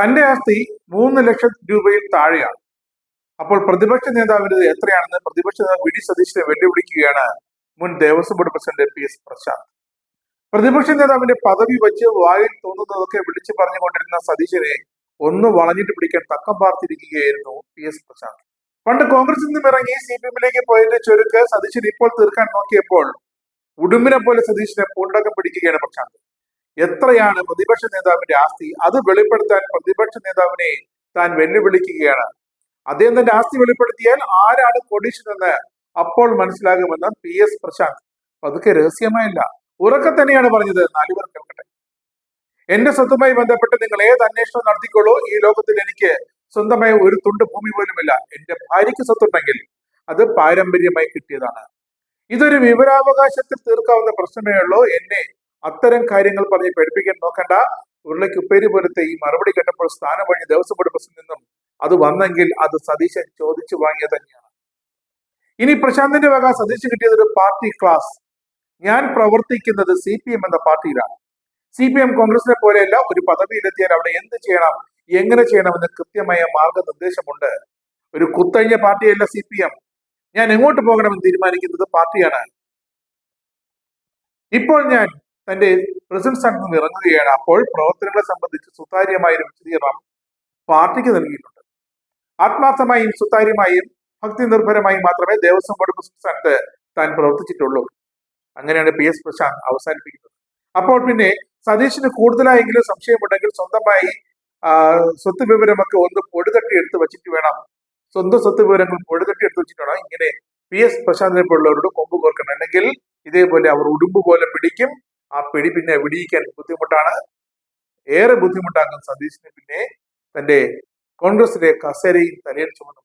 തന്റെ ആസ്തി മൂന്ന് ലക്ഷം രൂപയിൽ താഴെയാണ്. അപ്പോൾ പ്രതിപക്ഷ നേതാവിന്റെ എത്രയാണെന്ന് പ്രതിപക്ഷ നേതാവ് വി ഡി വെല്ലുവിളിക്കുകയാണ് മുൻ Devaswom board president P S Prashanth. പ്രതിപക്ഷ നേതാവിന്റെ പദവി വെച്ച് വായിൽ തോന്നുന്നതൊക്കെ വിളിച്ചു പറഞ്ഞുകൊണ്ടിരുന്ന സതീശനെ ഒന്ന് വളഞ്ഞിട്ട് പിടിക്കാൻ തക്കം പാർത്തിരിക്കുകയായിരുന്നു പി എസ് പ്രശാന്ത്. പണ്ട് കോൺഗ്രസിൽ നിന്നും ഇറങ്ങി സി പി എമ്മിലേക്ക് പോയതിന്റെ ചുരുക്ക് സതീശൻ ഇപ്പോൾ തീർക്കാൻ നോക്കിയപ്പോൾ ഉടുമ്പിനെ പോലെ സതീശനെ പൂണ്ടകം പിടിക്കുകയാണ് പ്രശാന്ത്. എത്രയാണ് പ്രതിപക്ഷ നേതാവിന്റെ ആസ്തി? അത് വെളിപ്പെടുത്താൻ പ്രതിപക്ഷ നേതാവിനെ താൻ വെല്ലുവിളിക്കുകയാണ്. അദ്ദേഹം തന്റെ ആസ്തി വെളിപ്പെടുത്തിയാൽ ആരാണ് കൊടീശ്വരെന്ന് അപ്പോൾ മനസ്സിലാകുമെന്ന് പി എസ് പ്രശാന്ത്. പതുക്കെ രഹസ്യമായില്ല. ഉറക്കെ തന്നെയാണ് പറഞ്ഞത്. നാലുപേർ കേൾക്കട്ടെ. എന്റെ സ്വത്തുമായി ബന്ധപ്പെട്ട് നിങ്ങൾ ഏത് അന്വേഷണം നടത്തിക്കോളൂ? ഈ ലോകത്തിൽ എനിക്ക് സ്വന്തമായ ഒരു തുണ്ട് ഭൂമി പോലുമില്ല. എന്റെ ഭാര്യയ്ക്ക് സ്വത്തുണ്ടെങ്കിൽ അത് പാരമ്പര്യമായി കിട്ടിയതാണ്. ഇതൊരു വിവരാവകാശത്തിൽ തീർക്കാവുന്ന പ്രശ്നമേ ഉള്ളൂ. എന്നെ അത്തരം കാര്യങ്ങൾ പറഞ്ഞ് പഠിപ്പിക്കാൻ നോക്കണ്ട. ഉരുളയ്ക്ക് ഉപ്പേരി പോലത്തെ ഈ മറുപടി കേട്ടപ്പോൾ സ്ഥാനം വഴി ദേവസ്വം ബോർഡ് നിന്നും അത് വന്നെങ്കിൽ അത് സതീശൻ ചോദിച്ചു വാങ്ങിയത് തന്നെയാണ്. ഇനി പ്രശാന്തിന്റെ വക സതീശ് കിട്ടിയത് ഒരു പാർട്ടി ക്ലാസ്. ഞാൻ പ്രവർത്തിക്കുന്നത് സി പി എം എന്ന പാർട്ടിയിലാണ്. സി പി എം കോൺഗ്രസിനെ പോലെയല്ല ഒരു പദവിയിലെത്തിയാൽ അവിടെ എന്ത് ചെയ്യണം എങ്ങനെ ചെയ്യണം ചെയ്യണമെന്ന് കൃത്യമായ മാർഗനിർദ്ദേശമുണ്ട്. ഒരു കുത്തഴിഞ്ഞ പാർട്ടിയല്ല സി പി എം. ഞാൻ എങ്ങോട്ട് പോകണമെന്ന് തീരുമാനിക്കുന്നത് പാർട്ടിയാണ്. ഇപ്പോൾ ഞാൻ തന്റെ പ്രസിഡന്റ് സ്ഥാനത്ത് നിന്ന് ഇറങ്ങുകയാണ്. അപ്പോൾ പ്രവർത്തനങ്ങളെ സംബന്ധിച്ച് സുതാര്യമായ ഒരു വിശദീകരണം പാർട്ടിക്ക് നൽകിയിട്ടുണ്ട്. ആത്മാർത്ഥമായും സുതാര്യമായും ഭക്തി നിർഭരമായും മാത്രമേ ദേവസ്വം ബോർഡ് പ്രസിഡന്റ് സ്ഥാനത്ത് താൻ പ്രവർത്തിച്ചിട്ടുള്ളൂ. അങ്ങനെയാണ് പി എസ് പ്രശാന്ത് അവസാനിപ്പിക്കുന്നത്. അപ്പോൾ പിന്നെ സതീഷിന് കൂടുതലായെങ്കിലും സംശയമുണ്ടെങ്കിൽ സ്വന്തമായി സ്വത്ത് വിവരമൊക്കെ ഒന്ന് പൊടിതട്ടി എടുത്ത് വെച്ചിട്ട് വേണം. സ്വന്തം സ്വത്ത് വിവരങ്ങൾ പൊടിതട്ടി എടുത്ത് വെച്ചിട്ട് വേണം ഇങ്ങനെ പി എസ് പ്രശാന്തിനെ പോലുള്ളവരോട് കൊമ്പ് കോർക്കണം. അല്ലെങ്കിൽ ഇതേപോലെ അവർ ഉടുമ്പ് പോലെ പിടിക്കും. ആ പിടി പിന്നെ വിടിയിക്കാൻ ബുദ്ധിമുട്ടാണ്. ഏറെ ബുദ്ധിമുട്ടാകും സതീശിന് പിന്നെ തന്റെ കോൺഗ്രസിലെ കസേരയും തലയിൽ ചുമന്ന്